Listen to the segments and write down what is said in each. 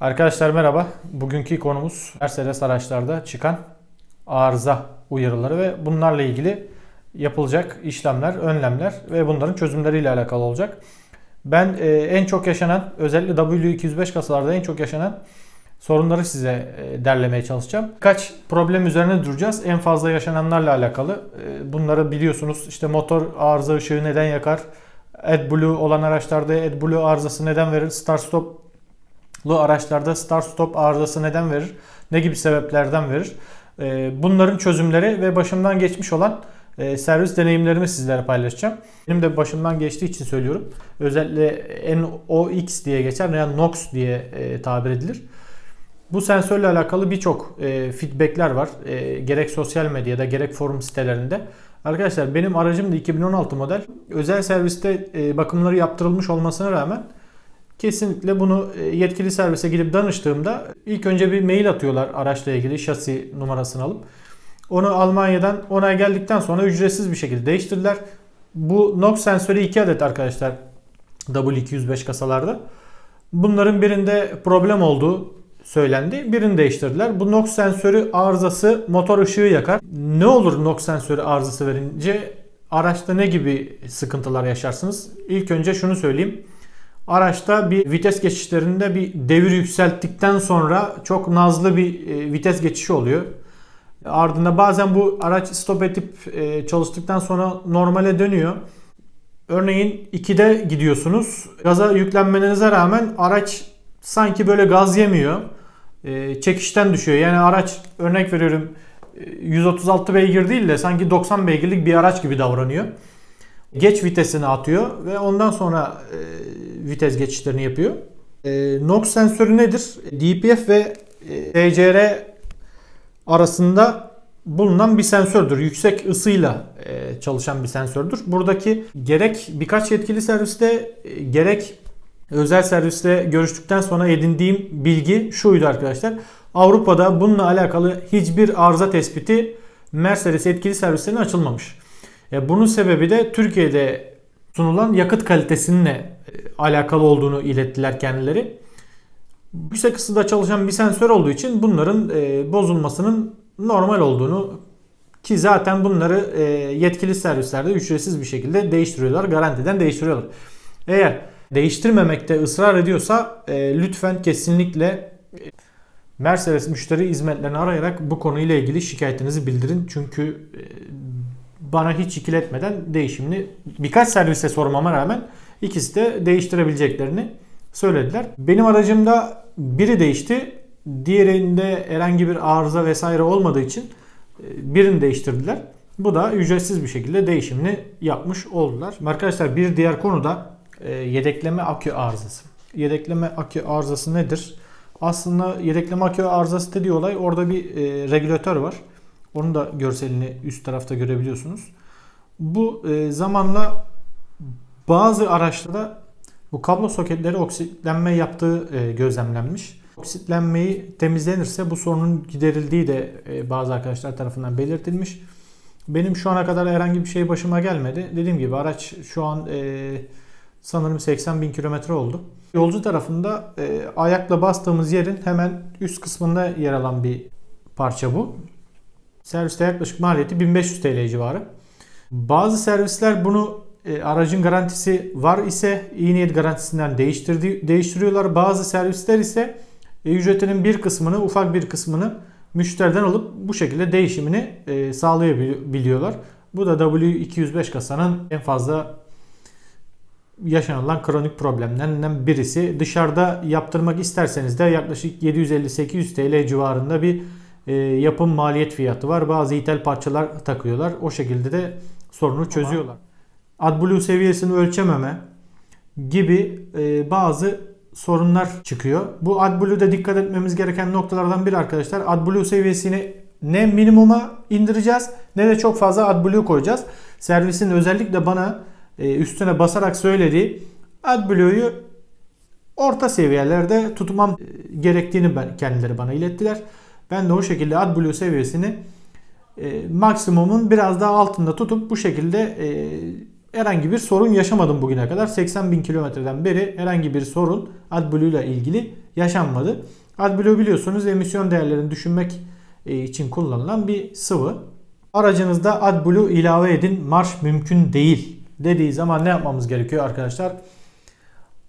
Arkadaşlar merhaba. Bugünkü konumuz Mercedes araçlarda çıkan arıza uyarıları ve bunlarla ilgili yapılacak işlemler, önlemler ve bunların çözümleriyle alakalı olacak. Ben e, en çok yaşanan, özellikle W205 kasalarda en çok yaşanan sorunları size e, derlemeye çalışacağım. Kaç problem üzerine duracağız. En fazla yaşananlarla alakalı. E, bunları biliyorsunuz. İşte motor arıza ışığı neden yakar? AdBlue olan araçlarda AdBlue arızası neden verir? Start Stop araçlarda start stop arızası neden verir? Ne gibi sebeplerden verir? Ee, Bunların çözümleri ve başımdan geçmiş olan e, servis deneyimlerimi sizlere paylaşacağım. Benim de başımdan geçtiği için söylüyorum. Özellikle NOx diye geçer veya NOx diye e, tabir edilir. Bu sensörle alakalı birçok e, feedbackler var. E, gerek sosyal medyada gerek forum sitelerinde. Arkadaşlar benim aracım da 2016 model. Özel serviste bakımları yaptırılmış olmasına rağmen Kesinlikle bunu e, yetkili servise gidip danıştığımda ilk önce bir mail atıyorlar araçla ilgili şasi numarasını alıp. Onu Almanya'dan onay geldikten sonra ücretsiz bir şekilde değiştirdiler. Bu NOx sensörü 2 adet arkadaşlar W205 kasalarda. Bunların birinde problem olduğu söylendi. Birini değiştirdiler. Bu NOx sensörü arızası motor ışığı yakar. Ne olur NOx sensörü arızası verince araçta ne gibi sıkıntılar yaşarsınız? İlk önce şunu söyleyeyim. Araçta bir vites geçişlerinde bir devir yükselttikten sonra çok nazlı bir e, vites geçişi oluyor. Ardında bazen bu araç stop edip e, çalıştıktan sonra normale dönüyor. Örneğin 2'de gidiyorsunuz. Gaza yüklenmenize rağmen araç sanki böyle gaz yemiyor. E, çekişten düşüyor. Yani araç örnek veriyorum 136 beygir değil de sanki 90 beygirlik bir araç gibi davranıyor. Geç vitesini atıyor ve ondan sonra vites geçişlerini yapıyor. E, NOx sensörü nedir? DPF ve e, TCR arasında bulunan bir sensördür. Yüksek ısıyla e, çalışan bir sensördür. Buradaki gerek birkaç yetkili serviste e, gerek özel serviste görüştükten sonra edindiğim bilgi şuydu arkadaşlar. Avrupa'da bununla alakalı hiçbir arıza tespiti Mercedes yetkili servislerine açılmamış. Bunun sebebi de Türkiye'de sunulan yakıt kalitesininle alakalı olduğunu ilettiler kendileri. Yüksek ısıda çalışan bir sensör olduğu için bunların e, bozulmasının normal olduğunu ki zaten bunları yetkili servislerde ücretsiz bir şekilde değiştiriyorlar. Garantiden değiştiriyorlar. Eğer değiştirmemekte ısrar ediyorsa lütfen kesinlikle Mercedes müşteri hizmetlerini arayarak bu konuyla ilgili şikayetinizi bildirin. Çünkü bana hiç ikiletmeden değişimini birkaç servise sormama rağmen ikisi de değiştirebileceklerini söylediler. Benim aracımda biri değişti. Diğerinde herhangi bir arıza vesaire olmadığı için e, birini değiştirdiler. Bu da ücretsiz bir şekilde değişimini yapmış oldular. Arkadaşlar bir diğer konu da e, yedekleme akü arızası. Yedekleme akü arızası nedir? Aslında yedekleme akü arızası dediği olay orada bir e, regülatör var. Onun da görselini üst tarafta görebiliyorsunuz. Bu zamanla bazı araçlarda bu kablo soketleri oksitlenme yaptığı e, gözlemlenmiş. Oksitlenmeyi temizlenirse bu sorunun giderildiği de e, bazı arkadaşlar tarafından belirtilmiş. Benim şu ana kadar herhangi bir şey başıma gelmedi. Dediğim gibi araç şu an e, sanırım 80 bin kilometre oldu. Yolcu tarafında e, ayakla bastığımız yerin hemen üst kısmında yer alan bir parça bu. Serviste yaklaşık maliyeti 1500 TL civarı. Bazı servisler bunu e, aracın garantisi var ise iyi niyet garantisinden değiştirdi, değiştiriyorlar. Bazı servisler ise e, ücretinin bir kısmını, ufak bir kısmını müşteriden alıp bu şekilde değişimini e, sağlayabiliyorlar. Bu da W205 kasanın en fazla yaşanılan kronik problemlerinden birisi. Dışarıda yaptırmak isterseniz de yaklaşık 750-800 TL civarında bir e, yapım maliyet fiyatı var. Bazı ithal parçalar takıyorlar. O şekilde de sorunu çözüyorlar. AdBlue seviyesini ölçememe gibi e, bazı sorunlar çıkıyor. Bu AdBlue'da dikkat etmemiz gereken noktalardan biri arkadaşlar. AdBlue seviyesini ne minimuma indireceğiz ne de çok fazla AdBlue koyacağız. Servisin özellikle bana e, üstüne basarak söylediği AdBlue'yu orta seviyelerde tutmam gerektiğini ben, kendileri bana ilettiler. Ben de o şekilde AdBlue seviyesini e, maksimumun biraz daha altında tutup bu şekilde e, herhangi bir sorun yaşamadım bugüne kadar. 80 bin kilometreden beri herhangi bir sorun AdBlue ile ilgili yaşanmadı. AdBlue biliyorsunuz emisyon değerlerini düşünmek e, için kullanılan bir sıvı. Aracınızda AdBlue ilave edin marş mümkün değil dediği zaman ne yapmamız gerekiyor arkadaşlar?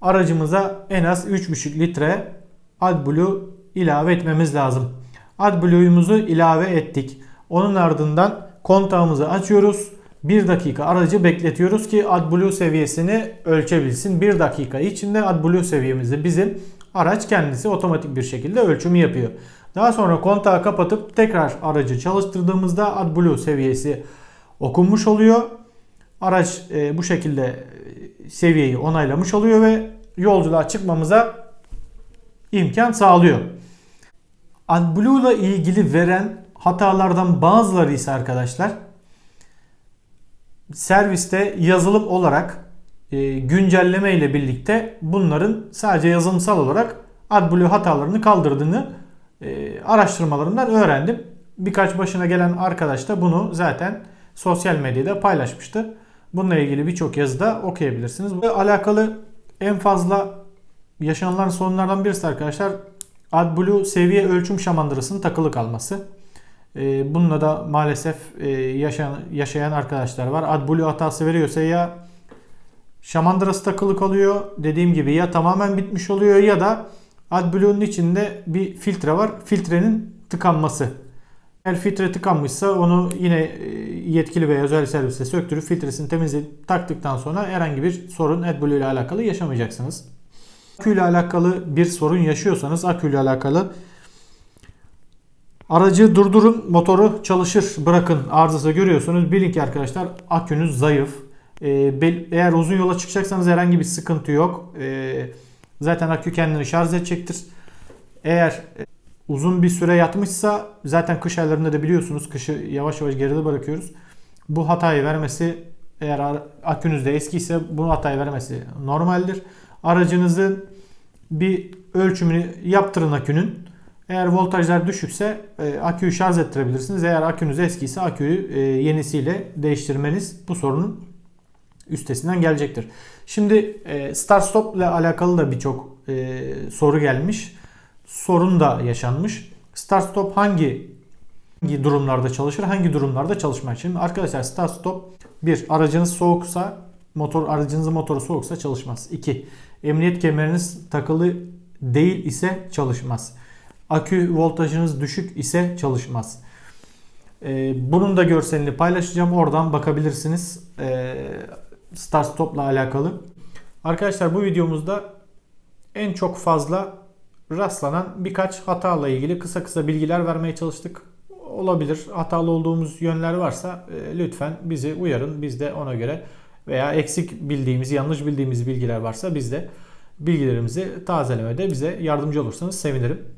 Aracımıza en az 3,5 litre AdBlue ilave etmemiz lazım. AdBlue'umuzu ilave ettik. Onun ardından kontağımızı açıyoruz. 1 dakika aracı bekletiyoruz ki AdBlue seviyesini ölçebilsin. 1 dakika içinde AdBlue seviyemizi bizim araç kendisi otomatik bir şekilde ölçümü yapıyor. Daha sonra kontağı kapatıp tekrar aracı çalıştırdığımızda AdBlue seviyesi okunmuş oluyor. Araç e, bu şekilde e, seviyeyi onaylamış oluyor ve yolculuğa çıkmamıza imkan sağlıyor. AdBlue ile ilgili veren hatalardan bazıları ise arkadaşlar serviste yazılım olarak e, güncelleme ile birlikte bunların sadece yazılımsal olarak AdBlue hatalarını kaldırdığını e, araştırmalarımdan öğrendim. Birkaç başına gelen arkadaş da bunu zaten sosyal medyada paylaşmıştı. Bununla ilgili birçok yazıda okuyabilirsiniz. Bu alakalı en fazla yaşanılan sorunlardan birisi arkadaşlar AdBlue seviye ölçüm şamandırasının takılı kalması. Ee, bununla da maalesef e, yaşayan, yaşayan arkadaşlar var. AdBlue hatası veriyorsa ya şamandırası takılı kalıyor dediğim gibi ya tamamen bitmiş oluyor ya da AdBlue'nun içinde bir filtre var. Filtrenin tıkanması. Eğer filtre tıkanmışsa onu yine e, yetkili veya özel servise söktürüp filtresini temizleyip taktıktan sonra herhangi bir sorun AdBlue ile alakalı yaşamayacaksınız. Akü ile alakalı bir sorun yaşıyorsanız akü ile alakalı aracı durdurun motoru çalışır bırakın arızası görüyorsunuz. Bilin ki arkadaşlar akünüz zayıf. Ee, eğer uzun yola çıkacaksanız herhangi bir sıkıntı yok. Ee, zaten akü kendini şarj edecektir. Eğer e, uzun bir süre yatmışsa zaten kış aylarında da biliyorsunuz kışı yavaş yavaş geride bırakıyoruz. Bu hatayı vermesi eğer akünüzde eskiyse bu hatayı vermesi normaldir. Aracınızın bir ölçümünü yaptırın akünün. Eğer voltajlar düşükse e, aküyü şarj ettirebilirsiniz. Eğer akünüz eskiyse aküyü e, yenisiyle değiştirmeniz bu sorunun üstesinden gelecektir. Şimdi e, start stop ile alakalı da birçok e, soru gelmiş. Sorun da yaşanmış. Start stop hangi hangi durumlarda çalışır, hangi durumlarda çalışmaz? Şimdi arkadaşlar start stop bir aracınız soğuksa motor aracınızın motoru soğuksa çalışmaz. 2. Emniyet kemeriniz takılı değil ise çalışmaz. Akü voltajınız düşük ise çalışmaz. Ee, bunun da görselini paylaşacağım. Oradan bakabilirsiniz. Ee, start stop ile alakalı. Arkadaşlar bu videomuzda en çok fazla rastlanan birkaç hatayla ilgili kısa kısa bilgiler vermeye çalıştık. Olabilir. Hatalı olduğumuz yönler varsa e, lütfen bizi uyarın. Biz de ona göre veya eksik bildiğimiz, yanlış bildiğimiz bilgiler varsa biz de bilgilerimizi tazelemede bize yardımcı olursanız sevinirim.